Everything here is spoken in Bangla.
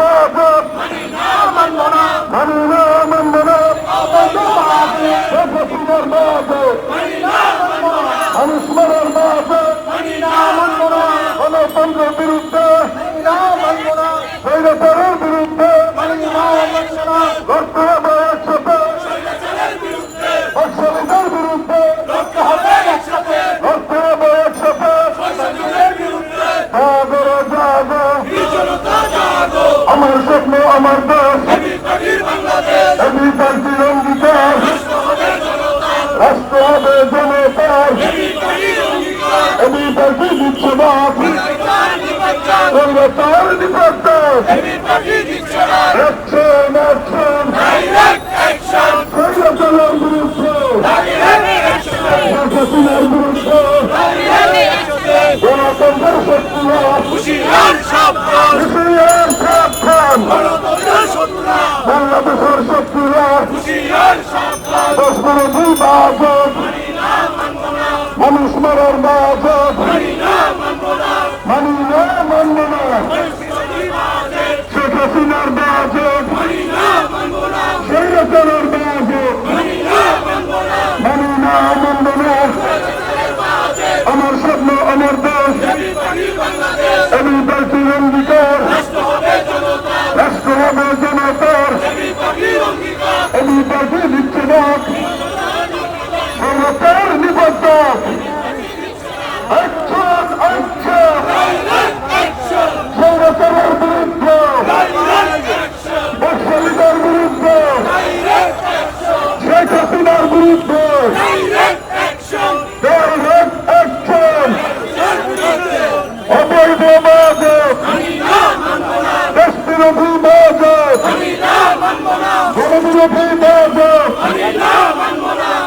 মাদক মানি না মানব না মানি না মানব না অবৈধ বাজে শেখের মাদক মানি না মানব না মানুষ মারার মাদক মানি না মানব না গণতন্ত্রের বিরুদ্ধে মানি না মানব না স্বৈরাচারের বিরুদ্ধে মানি না মানব না লড়তে হবে একসাথে স্বৈরাচারের বিরুদ্ধে অসুবিধার বিরুদ্ধে লড়তে হবে একসাথে লড়তে হবে একসাথে স্বৈরাচারের বিরুদ্ধে জাগো জাগো এই জনতা জাগো আমার স্বপ্ন আমার দেশ। পার্টির অঙ্গীকার রাষ্ট্র হবে জনতার। পার্টি দিচ্ছে অ্যাকশন অ্যাকশন বিরুদ্ধে বিরোধী বাজক মানুষ মারার বাজক মানি না মানব না মানি শেখ হাসিনার মানি মানব না স্বৈরাচারের বাজক মানি না মানব না মানি আমার স্বপ্ন আমার দেশ আমি পার্টির অঙ্গীকার রাষ্ট্র হবে জনতার আমি পার্টি দিচ্ছে না সরকার নিবদ্ধ অ্যাকশন অ্যাকশন ডাইরেক্ট অ্যাকশন স্বৈরাচারের বিরুদ্ধে ডাইরেক্ট অ্যাকশন বৎসলিতার বিরুদ্ধে ডাইরেক্ট অ্যাকশন শেখ হাসিনার বিরুদ্ধে ডাইরেক্ট অ্যাকশন ডাইরেক্ট অ্যাকশন বিরুদ্ধে অবৈধ বাজক মানি না মানব না দেশ বিরোধী না। গণবিরোধী বাজক